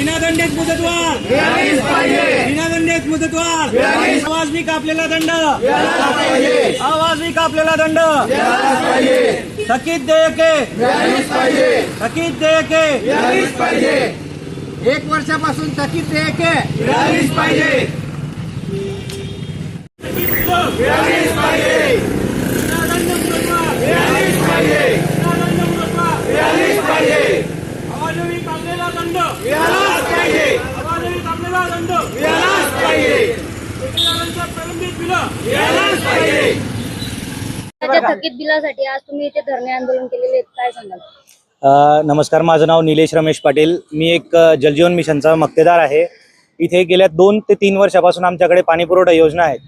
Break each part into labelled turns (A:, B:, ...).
A: विनादंडेच मुदतवाढ. विनादंडेच मुदतवाढ. आवाज मी कापलेला दंड. आवाज मी कापलेला दंड. थकीत देयके. थकीत देयके.
B: एक वर्षापासून थकीत देयके.
A: आवाजवी दंड. आवाजवी कापलेला दंड. ठेकेदारांच्या प्रलंबित बिलं.
C: त्याच्या थकीत बिलासाठी आज तुम्ही इथे धरणे आंदोलन केलेले आहेत. काय सांगाल?
D: अ, नमस्कार माझं नाव निलेश रमेश पाटील. मी एक अ, जलजीवन मिशनचा मक्तेदार आहे. इथे गेल्या दोन ते तीन वर्षापासून आमच्याकडे पाणीपुरवठा योजना आहेत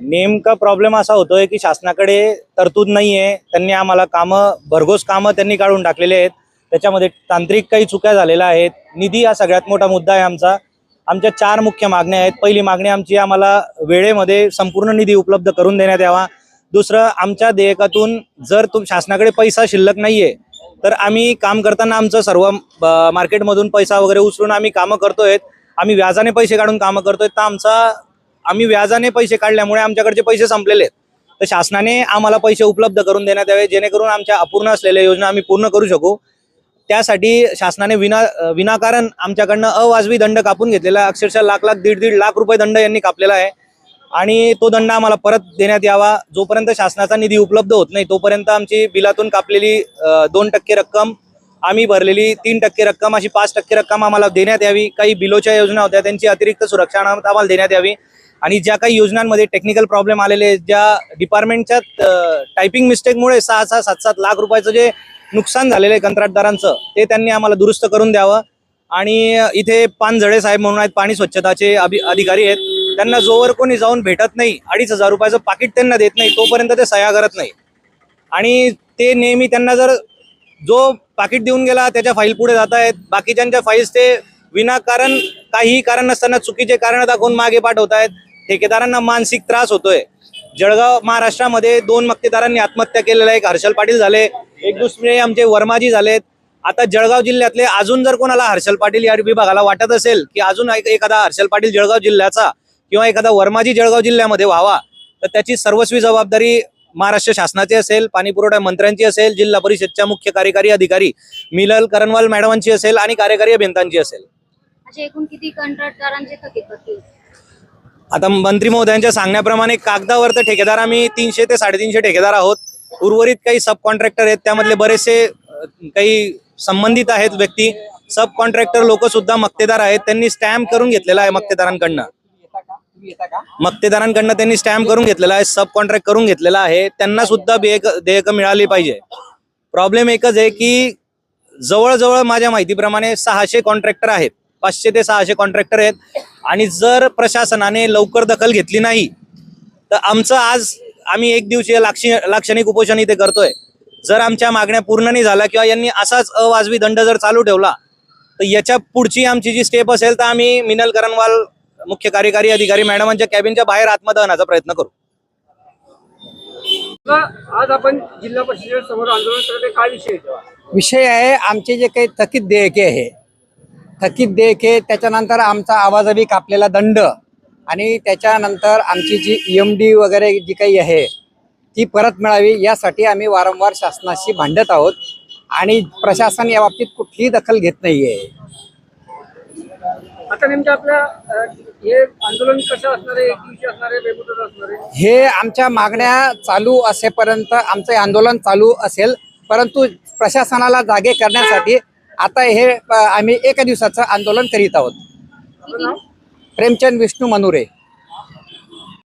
D: नेमका प्रॉब्लेम असा होतोय की शासनाकडे तरतूद नाही आहे त्यांनी आम्हाला कामं भरघोस कामं त्यांनी काढून टाकलेले आहेत. त्याच्यामध्ये तांत्रिक काही चुक्या झालेल्या आहेत. निधी हा सगळ्यात मोठा मुद्दा आहे आमचा. आमच्या चार मुख्य मागण्या आहेत. पहिली मागणी आमची आम्हाला वेळेमध्ये संपूर्ण निधी उपलब्ध करून देण्यात यावा. दुसरं आमच्या देयकातून जर तुम शासनाकडे पैसा शिल्लक नाहीये तर आम्ही काम करताना आमचं सर्व मार्केटमधून पैसा वगैरे उचलून आम्ही कामं करतोय. आम्ही व्याजाने पैसे काढून कामं करतोय. तर आमचा आम्ही व्याजाने पैसे काढल्यामुळे आमच्याकडचे पैसे संपलेले आहेत. तर शासनाने आम्हाला पैसे उपलब्ध करून देण्यात यावे जेणेकरून आमच्या अपूर्ण असलेल्या योजना आम्ही पूर्ण करू शकू. त्यासाठी शासनाने विना विनाकारण आमच्याकडनं अवाजवी दंड कापून घेतलेला अक्षरशः लाख लाख दीड दीड लाख रुपये दंड यांनी कापलेला आहे. आणि तो दंड आम्हाला परत देण्यात यावा. जोपर्यंत शासनाचा निधी उपलब्ध होत नाही तोपर्यंत आमची बिलातून कापलेली दोन टक्के रक्कम आम्ही भरलेली. तीन टक्के रक्कम अशी पाच टक्के रक्कम आम्हाला देण्यात यावी. काही बिलोच्या योजना होत्या त्यांची अतिरिक्त सुरक्षा आम्हाला देण्यात यावी. आणि ज्या काही योजनांमध्ये टेक्निकल प्रॉब्लेम आलेले आहेत, ज्या डिपार्टमेंटच्या टायपिंग मिस्टेकमुळे सहा सहा सात सात लाख रुपयाचं जे नुकसान झालेलं आहे कंत्राटदारांचं. ते त्यांनी आम्हाला दुरुस्त करून द्यावं. आणि इथे पानझडे साहेब म्हणून आहेत पाणी स्वच्छताचे अभि अधिकारी आहेत. त्यांना जोवर कोणी जाऊन भेटत नाही अडीच हजार रुपयाचं पाकिट त्यांना देत नाही तोपर्यंत ते सह्या करत नाही. आणि ते नेहमी त्यांना जर जो पाकिट देऊन गेला त्याच्या फाईल पुढे जात आहेत. बाकीच्यांच्या फाईल्स ते विनाकारण काहीही कारण नसताना चुकीचे कारण दाखवून मागे पाठवत आहेत. ठेकेदारांना मानसिक त्रास होतोय. जळगाव महाराष्ट्रामध्ये दोन मक्तेदारांनी आत्महत्या केलेल्या एक हर्षल पाटील झाले एक दुसरे आमचे वर्माजी झालेत. आता जळगाव जिल्ह्यातले अजून जर कोणाला हर्षल पाटील या विभागाला वाटत असेल की अजून एखादा हर्षल पाटील जळगाव जिल्ह्याचा किंवा एखादा वर्माजी जळगाव जिल्ह्यामध्ये व्हावा तर त्याची सर्वस्वी जबाबदारी महाराष्ट्र शासनाची असेल पाणीपुरवठा मंत्र्यांची असेल जिल्हा परिषदच्या मुख्य कार्यकारी अधिकारी मिलल करणवाल मॅडमांची असेल आणि कार्यकारी अभियंतांची असेल.
C: एकूण किती कंत्राटदारांचे थकीत
D: आता मंत्री महोदयांच्या सांगण्याप्रमाणे कागदावर तर ठेकेदार आम्ही तीनशे ते साडेतीनशे ठेकेदार आहोत. उर्वरित काही सब कॉन्ट्रॅक्टर आहेत त्यामधले बरेचसे काही संबंधित आहेत व्यक्ती. सब कॉन्ट्रॅक्टर लोक सुद्धा मक्तेदार आहेत त्यांनी स्टॅम्प करून घेतलेला आहे मक्तेदारांकडनं. मक्तेदारांकडनं त्यांनी स्टॅम्प करून घेतलेला आहे सब कॉन्ट्रॅक्ट करून घेतलेला आहे. त्यांना सुद्धा देयक देयक मिळाली पाहिजे. प्रॉब्लेम एकच आहे की जवळजवळ माझ्या माहितीप्रमाणे सहाशे कॉन्ट्रॅक्टर आहेत. पाचशे ते सहाशे कॉन्ट्रॅक्टर आहेत. आणि जर प्रशासनाने लवकर दखल घेतली नाही तर आमचं आज आम्ही एक दिवसीय लाक्षी लाक्षणिक उपोषण इथे करतोय. जर आमच्या मागण्या पूर्ण नाही झाल्या किंवा यांनी असाच अवाजवी दंड जर चालू ठेवला तर याच्या पुढची आमची जी स्टेप असेल तर आम्ही मिनल करणवाल मुख्य कार्यकारी अधिकारी मॅडमांच्या कॅबिनच्या बाहेर आत्मदहनाचा प्रयत्न करू.
E: आज आपण जिल्हा परिषदेच्या समोर आंदोलन करते काय विषय?
B: विषय आहे आमचे जे काही थकीत देयके आहे थकीत देयके त्याच्यानंतर आमचा आवाजवी कापलेला दंड. आणि त्याच्यानंतर आमची जी एम डी वगैरे जी काही आहे ती परत मिळावी यासाठी आम्ही वारंवार शासनाशी भांडत आहोत. आणि प्रशासन या बाबतीत कुठलीही दखल घेत नाहीये.
E: आता नेमकं आपल्या अं, हे आंदोलन कसं असणार आहे? एक दिवशी असणार आहे बेमुदत असणार आहे?
B: हे आमच्या मागण्या चालू असेपर्यंत आमचं हे आंदोलन चालू असेल. परंतु प्रशासनाला जागे करण्यासाठी आता हे आम्ही एका दिवसाचं आंदोलन करीत आहोत. प्रेमचंद विष्णू मनुरे.